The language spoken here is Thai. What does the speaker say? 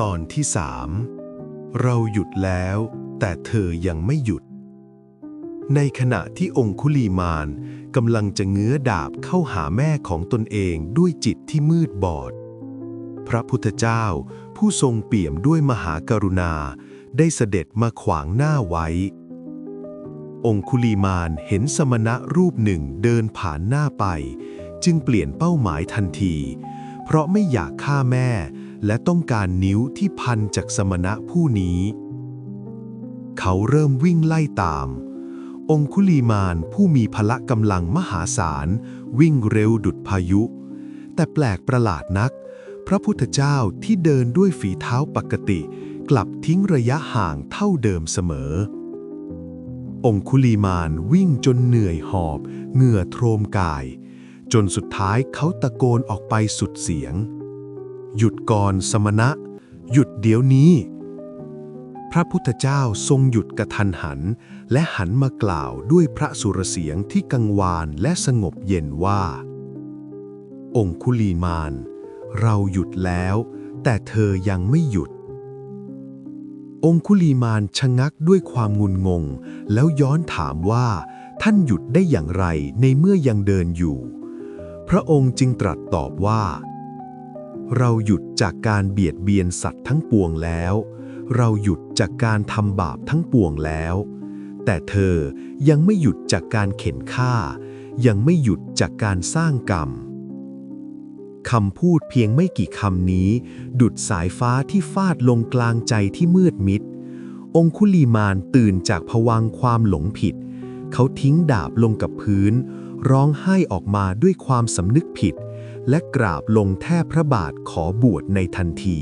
ตอนที่สามเราหยุดแล้ว แต่เธอยังไม่หยุด ในขณะที่องคุลีมานกำลังจะเงื้อดาบเข้าหาแม่ของตนเองด้วยจิตที่มืดบอด พระพุทธเจ้าผู้ทรงเปี่ยมด้วยมหากรุณา ได้เสด็จมาขวางหน้าไว้ องคุลีมานเห็นสมณะรูปหนึ่งเดินผ่านหน้าไป จึงเปลี่ยนเป้าหมายทันที เพราะไม่อยากฆ่าแม่ และต้องการนิ้วที่พันจากสมณะผู้นี้ เขาเริ่มวิ่งไล่ตาม องคุลีมานผู้มีพละกำลังมหาศาล วิ่งเร็วดุดพายุ แต่แปลกประหลาดนัก พระพุทธเจ้าที่เดินด้วยฝีเท้าปกติ กลับทิ้งระยะห่างเท่าเดิมเสมอ องคุลีมานวิ่งจนเหนื่อยหอบ เหงื่อโทรมกาย จนสุดท้ายเขาตะโกนออกไปสุดเสียง หยุดก่อนสมณะ หยุดเดี๋ยวนี้ พระพุทธเจ้าทรงหยุดกระทันหัน และหันมากล่าวด้วยพระสุรเสียงที่กังวานและสงบเย็นว่า องคุลีมาน เราหยุดแล้ว แต่เธอยังไม่หยุด องคุลีมานชะงักด้วยความงุนงง แล้วย้อนถามว่า ท่านหยุดได้อย่างไรในเมื่อยังเดินอยู่ พระองค์จึงตรัสตอบว่า เราหยุดจากการเบียดเบียนสัตว์ทั้งปวงแล้ว เราหยุดจากการทำบาปทั้งปวงแล้ว แต่เธอยังไม่หยุดจากการเข็นฆ่า ยังไม่หยุดจากการสร้างกรรมคำพูดเพียงไม่กี่คำนี้ ดุดสายฟ้าที่ฟาดลงกลางใจที่มืดมิด องคุลีมานตื่นจากผวังค์ความหลงผิด เขาทิ้งดาบลงกับพื้น ร้องไห้ออกมาด้วยความสำนึกผิด และกราบลงแทบพระบาทขอบวชในทันที